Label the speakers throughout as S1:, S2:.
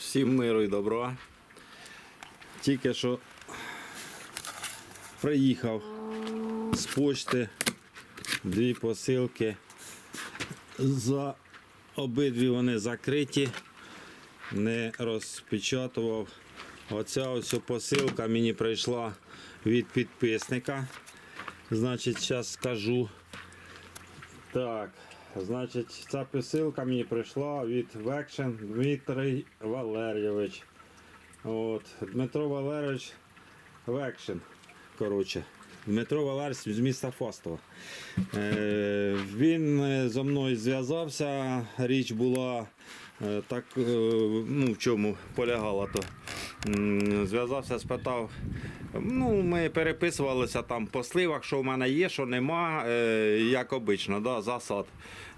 S1: Всім миру і добра. Тільки що приїхав з почти дві посилки. За обидві вони закриті, не розпечатував. Оця ось посилка мені прийшла від підписника. Значить, зараз скажу. Так, значить, ця посилка мені прийшла від Векшен Дмитрий Валерійович. От, Дмитро Валерійович Векшен. Коротше. Дмитро Валерійович з міста Фастова. Е, він е, зі мною зв'язався. Річ була е, так, е, ну, в чому полягала то. Зв'язався, спитав. Ну, ми переписувалися там по сливах, що в мене є, що нема, е, як обично, да, засад.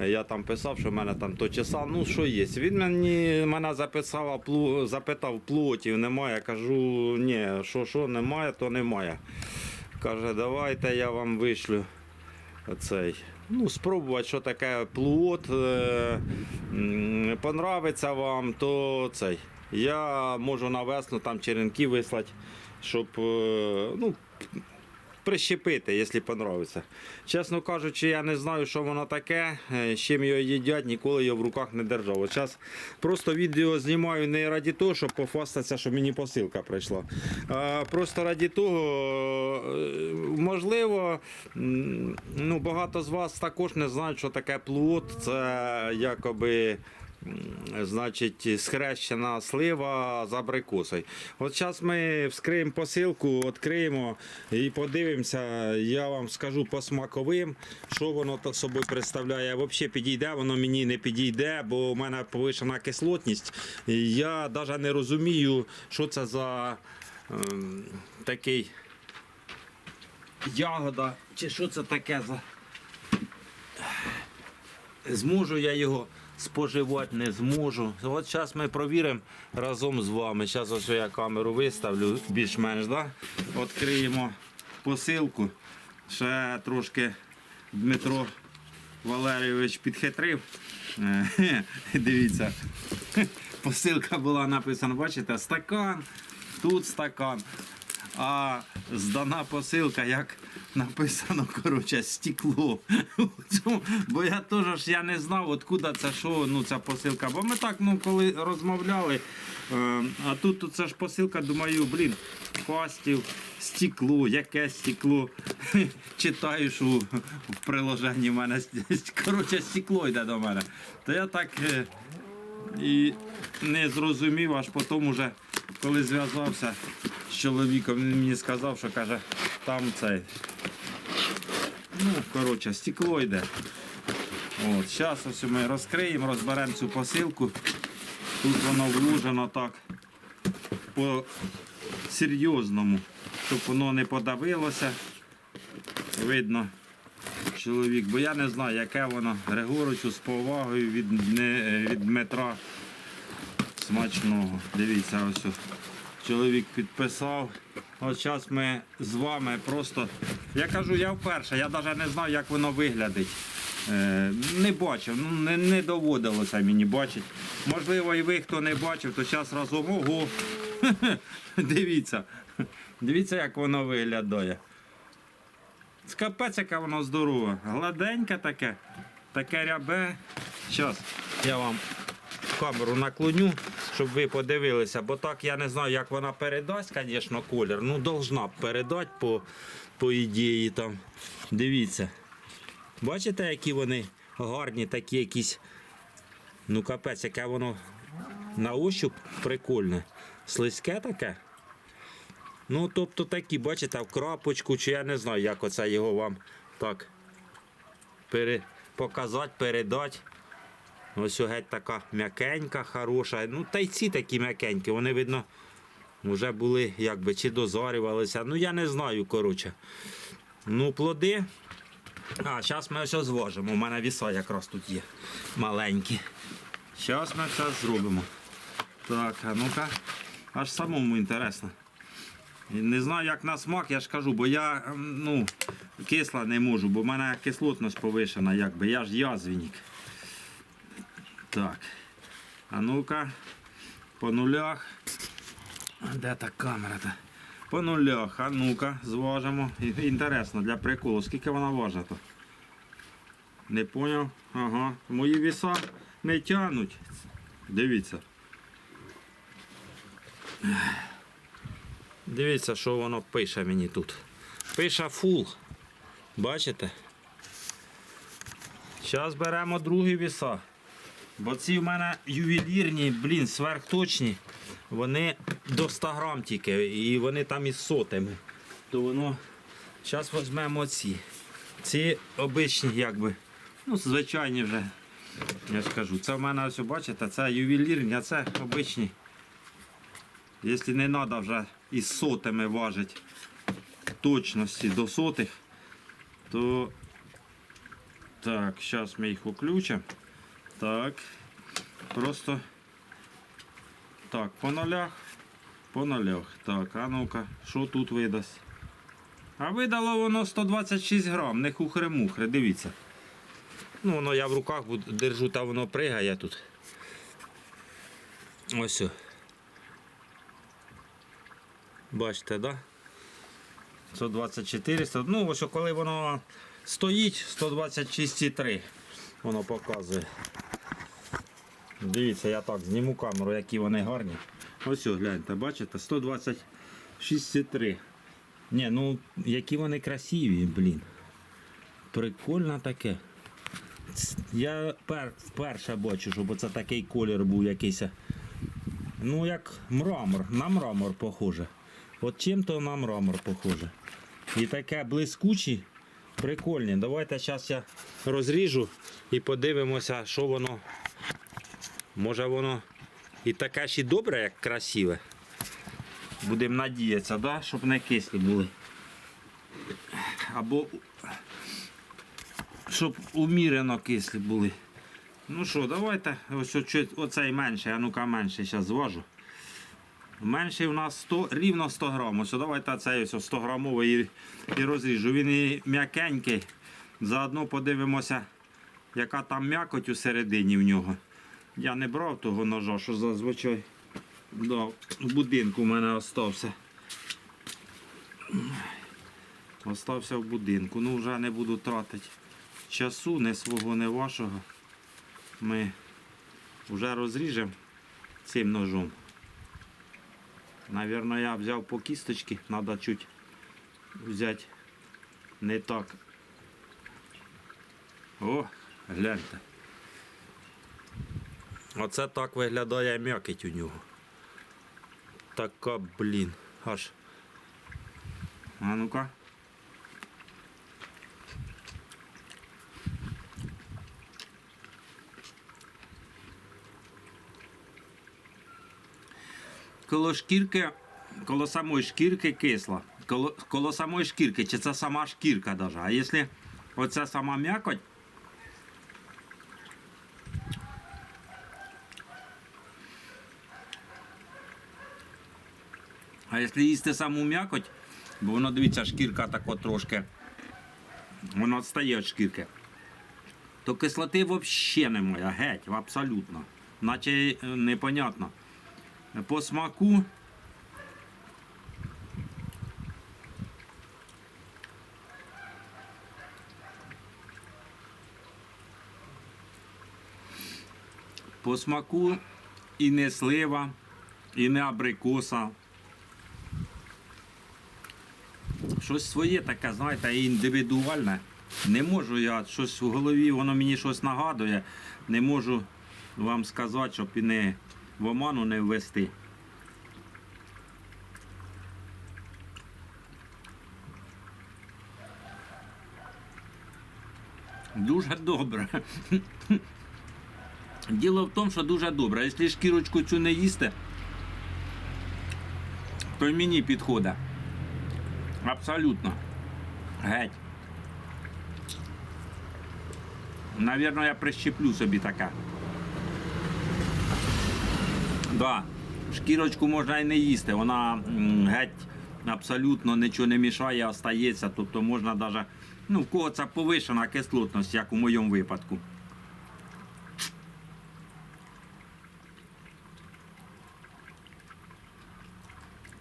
S1: Я там писав, що в мене там то часа, ну що є. Він мені мене записав, плу, запитав, плотів немає. Я кажу, ні, що що немає, то немає. Каже, давайте я вам вишлю цей. Ну, спробувати, що таке плод. Е, понравиться вам, то цей. Я можу на весну там черенки вислати, щоб е, ну, прищепити, якщо понравиться. Чесно кажучи, я не знаю, що воно таке, е, з чим його їдять, ніколи його в руках не держав. Зараз просто відео знімаю не раді того, щоб пофастатися, що мені посилка прийшла. А просто раді того, е, можливо, ну, багато з вас також не знають, що таке плод. Це якоби. Значить, схрещена слива з абрикосою. От зараз ми вскриємо посилку, відкриємо і подивимося. Я вам скажу по смаковим, що воно так собою представляє. Взагалі підійде, воно мені не підійде, бо у мене повишена кислотність. Я навіть не розумію, що це за ем, такий ягода, чи що це таке за. Зможу я його споживати, не зможу. От зараз ми провіримо разом з вами. Зараз ось я камеру виставлю більш-менш. Да? Відкриємо посилку. Ще трошки Дмитро Валерійович підхитрив. Е, Дивіться, посилка була написана, бачите, стакан, тут стакан. А здана посилка, як написано, коротше, стекло. Бо я теж ж я не знав, откуда це що, ну ця посилка. Бо ми так, ну, коли розмовляли, е, а тут це ж посилка, думаю, блін, фастів, стекло, яке стекло. Читаю, що в приложенні в мене коротше, стекло йде до мене. То я так. е, і не зрозумів, аж потім уже, коли зв'язався з чоловіком, він мені сказав, що каже, там цей. Ну, коротше, стекло йде. От, зараз ось ми розкриємо, розберемо цю посилку. Тут воно вложено так по серйозному, щоб воно не подавилося. Видно, чоловік, бо я не знаю, яке воно Григоричу з повагою від, не, від Дмитра смачного. Дивіться, ось чоловік підписав. От зараз ми з вами просто. Я кажу, я вперше, я навіть не знаю, як воно виглядить. Е, не бачив, ну не, не доводилося мені бачити. Можливо, і ви, хто не бачив, то зараз разом ого. Дивіться. Дивіться, як воно виглядає. З капець, яке воно здорове. Гладеньке таке, таке рябе. Зараз я вам камеру наклоню, щоб ви подивилися, бо так я не знаю, як вона передасть, звісно, колір. Ну, должна передати по, по ідеї там. Дивіться. Бачите, які вони гарні, такі якісь. Ну, капець, яке воно на ощуп прикольне. Слизьке таке. Ну, тобто такі, бачите, в крапочку, чи я не знаю, як оце його вам так пере, показати, передати. Ось геть така м'якенька, хороша. Ну, та такі м'якенькі, вони, видно, вже були якби чи дозарювалися. Ну, я не знаю, коротше. Ну, плоди. А, зараз ми все зважимо. У мене віса якраз тут є маленькі. Зараз ми все зробимо. Так, а ну-ка. Аж самому інтересно. Не знаю, як на смак, я ж кажу, бо я ну, кисла не можу, бо в мене кислотність повишена, якби. Я ж язвенник. Так. А ну-ка. по нулях. Де та камера? -та? По нулях. А ну-ка, зважимо. Інтересно, для приколу, скільки вона важить? Не поняв? Ага. Мої віса не тянуть. Дивіться. Дивіться, що воно пише мені тут. Пише фул. Бачите? Зараз беремо другі віса. Бо ці в мене ювелірні, блін, сверхточні. Вони до 100 грам тільки, і вони там із сотими. То воно. Зараз візьмемо ці. Ці обичні, якби. Ну, звичайні вже. Я ж кажу, це в мене ось, бачите, це ювелірні, а це обичні. Якщо не треба вже із сотими важити точності до сотих, то так, зараз ми їх включимо. Так. Просто так, по нулях, по нулях. Так, а ну-ка, що тут видасть? А видало воно 126 грам, не хухри-мухри, дивіться. Ну, воно я в руках держу, та воно пригає тут. Ось. Бачите, да? 124, 100, ну ось коли воно стоїть, 126,3 воно показує. Дивіться, я так зніму камеру, які вони гарні. Ось, гляньте, бачите, 126,3. Ні, ну які вони красиві, блін. Прикольно таке. Я пер, вперше бачу, щоб це такий колір був якийсь. Ну, як мрамор, на мрамор похоже. От чим-то на мрамор похоже. І таке блискучі, прикольні. Давайте зараз я розріжу і подивимося, що воно. Може воно і таке ж і добре, як красиве. Будемо надіятися, да? щоб не кислі були. Або щоб умірено кислі були. Ну що, давайте. Ось оцей менший, а ну-ка менший зараз зважу. Менший у нас 100, рівно 100 грам. Ось давайте цей ось 100 грамовий і, і розріжу. Він і м'якенький. Заодно подивимося, яка там м'якоть у середині в нього. Я не брав того ножа, що зазвичай в будинку в мене остався. Остався в будинку. Ну вже не буду тратити часу, не свого, не вашого. Ми вже розріжемо цим ножом. Наверно, я взяв по кісточки, треба чуть взяти не так. О, гляньте. Оце так виглядає м'якоть у нього. Така, блін, аж. А ну-ка. Коло шкірки, коло самої шкірки кисла. Коло, коло самої шкірки, чи це сама шкірка даже. А якщо оця сама м'якоть, А якщо їсти саму м'якоть, бо воно дивіться, шкірка тако трошки, воно відстає від шкірки, то кислоти взагалі немає, геть, абсолютно. Наче е, непонятно. По смаку. По смаку і не слива, і не абрикоса. Щось своє таке, знаєте, індивідуальне. Не можу я щось в голові, воно мені щось нагадує. Не можу вам сказати, щоб і не в оману не ввести. Дуже добре. Діло в тому, що дуже добре. Якщо шкірочку цю не їсти, то й мені підходить. Абсолютно. Геть. Навірно, я прищеплю собі таке. Да. Шкірочку можна і не їсти, вона геть абсолютно нічого не мішає, остається. Тобто можна навіть, ну, в кого це повишена кислотність, як у моєму випадку.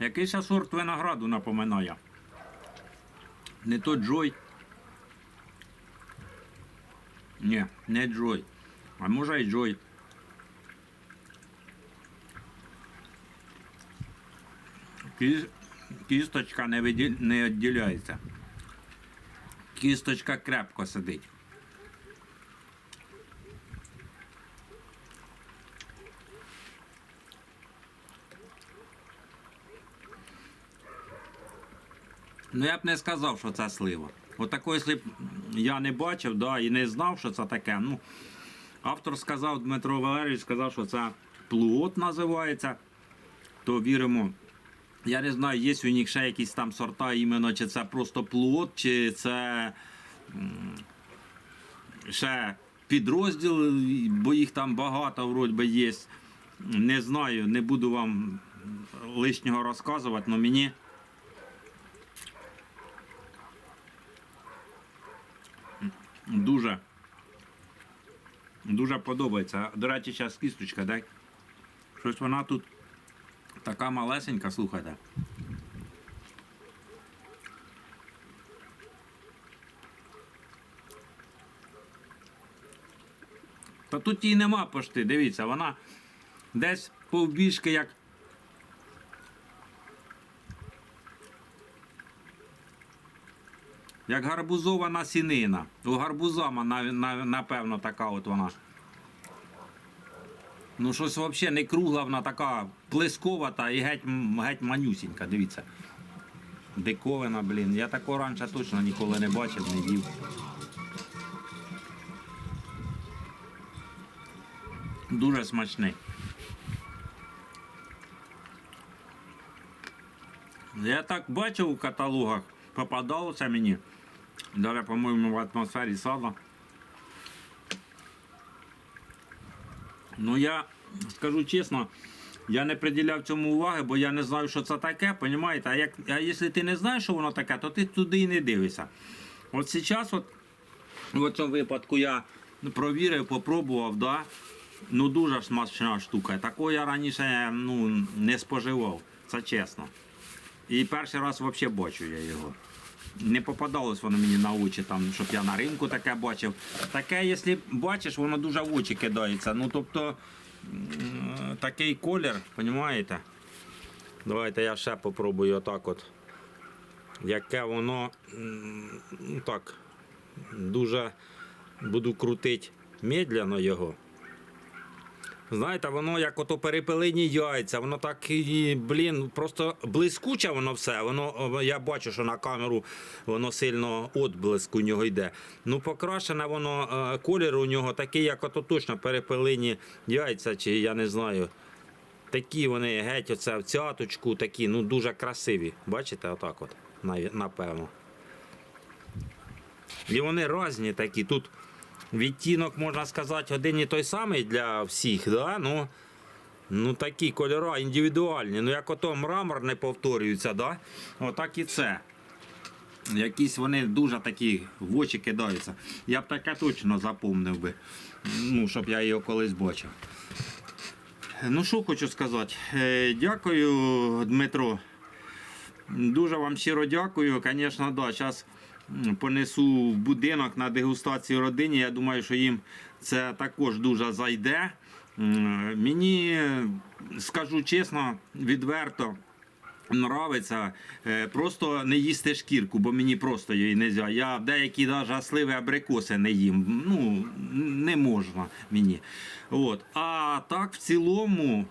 S1: Якийсь сорт винограду напоминає. Не то Джой. Ні, не Джой. А може і Джой. Кісточка не, відділяється. Кісточка крепко сидить. Ну я б не сказав, що це слива. Отакої якщо я не бачив, да, і не знав, що це таке. Ну, автор сказав, Дмитро Валерійович сказав, що це плуот називається, то віримо. Я не знаю, є у них ще якісь там сорта, іменно, чи це просто плуот, чи це ще підрозділ, бо їх там багато вроді би є. Не знаю, не буду вам лишнього розказувати, але мені. Дуже. Дуже подобається. До речі, зараз кісточка, дай. Щось вона тут така малесенька, слухайте. Та тут її нема пошти, дивіться, вона десь повбіжки як. Як гарбузова насінина. У гарбуза, на- на- напевно, така от вона. Ну, щось взагалі не кругла, вона така плесковата і геть, геть манюсінька, дивіться. Диковина, блін. Я такого раніше точно ніколи не бачив, не їв. Дуже смачний. Я так бачив у каталогах, попадалося мені. Даже, по-моєму, в атмосфері сада. Ну я скажу чесно, я не приділяв цьому уваги, бо я не знаю, що це таке, понімаєте? А, як, а якщо ти не знаєш, що воно таке, то ти туди і не дивишся. От зараз, от, в цьому випадку я провірив, попробував, да? ну дуже смачна штука. Такого я раніше ну, не споживав, це чесно. І перший раз взагалі бачу я його. Не попадалось воно мені на очі, там, щоб я на ринку таке бачив. Таке, якщо бачиш, воно дуже в очі кидається. Ну, тобто, такий колір, розумієте? Давайте я ще попробую отак от. Яке воно так, дуже буду крутити медленно його. Знаєте, воно як ото перепелині яйця, воно так і, блін, просто блискуче воно все. Воно, я бачу, що на камеру воно сильно отблиск у нього йде. Ну, покрашене воно, е, колір у нього такий, як ото точно перепелині яйця, чи я не знаю. Такі вони геть оце в цяточку, такі, ну дуже красиві. Бачите, отак от, напевно. І вони різні такі. Тут відтінок, можна сказати, один і той самий для всіх, да? ну, ну такі кольори індивідуальні. Ну, як ото мрамор не повторюється, да? отак і це. Якісь вони дуже такі в очі кидаються. Я б таке точно запомнив би, ну, щоб я його колись бачив. Ну, що хочу сказати. Е, Дякую, Дмитро. Дуже вам щиро дякую. Звісно, да, зараз понесу в будинок на дегустацію родині. Я думаю, що їм це також дуже зайде. Мені, скажу чесно, відверто. Нравиться е, просто не їсти шкірку, бо мені просто її не можна. Я деякі навіть сливи абрикоси не їм. Ну, не можна мені. От. А так, в цілому,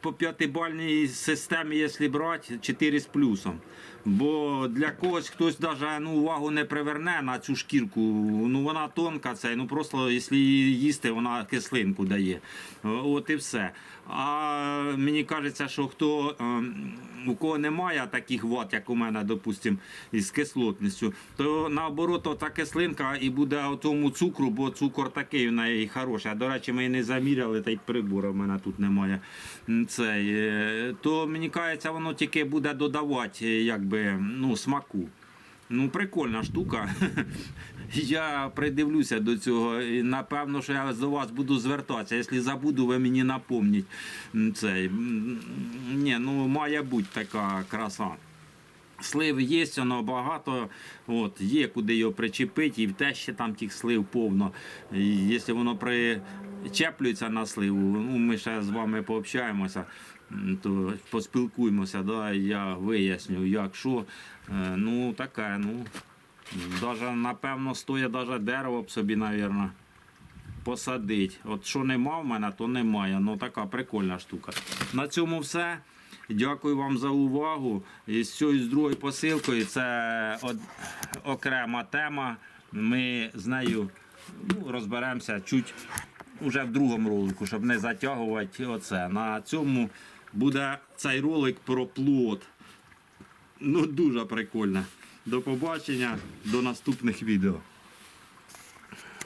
S1: по п'ятибальній системі, якщо брати, 4 з плюсом. Бо для когось хтось навіть ну, увагу не приверне на цю шкірку. Ну вона тонка, це ну просто якщо її їсти, вона кислинку дає. От і все. А мені кажеться, що хто ем, у кого немає таких ват, як у мене, допустим, із кислотністю, то наоборот, та кислинка і буде у тому цукру, бо цукор такий в неї хороший. А до речі, ми не заміряли, та й прибору в мене тут немає. Цей, е, то мені кажеться, воно тільки буде додавати е, якби, ну, смаку. Ну, прикольна штука. Я придивлюся до цього. І напевно, що я до вас буду звертатися. Якщо забуду, ви мені напомніть цей. Ні, ну має бути така краса. Слив є, воно багато, от, є куди його причепити, і в те ще там тих слив повно. Якщо воно причеплюється на сливу, ну, ми ще з вами пообщаємося, то поспілкуємося, да, я виясню, як що. Е, Ну, таке, ну, даже, напевно, стоїть даже дерево б собі, навірно, посадити. От що нема в мене, то немає. Ну така прикольна штука. На цьому все. Дякую вам за увагу. І з цією з другою посилкою це окрема тема. Ми з нею ну, розберемося чуть уже в другому ролику, щоб не затягувати оце. На цьому буде цей ролик про плод. Ну, дуже прикольно. До побачення, до наступних відео.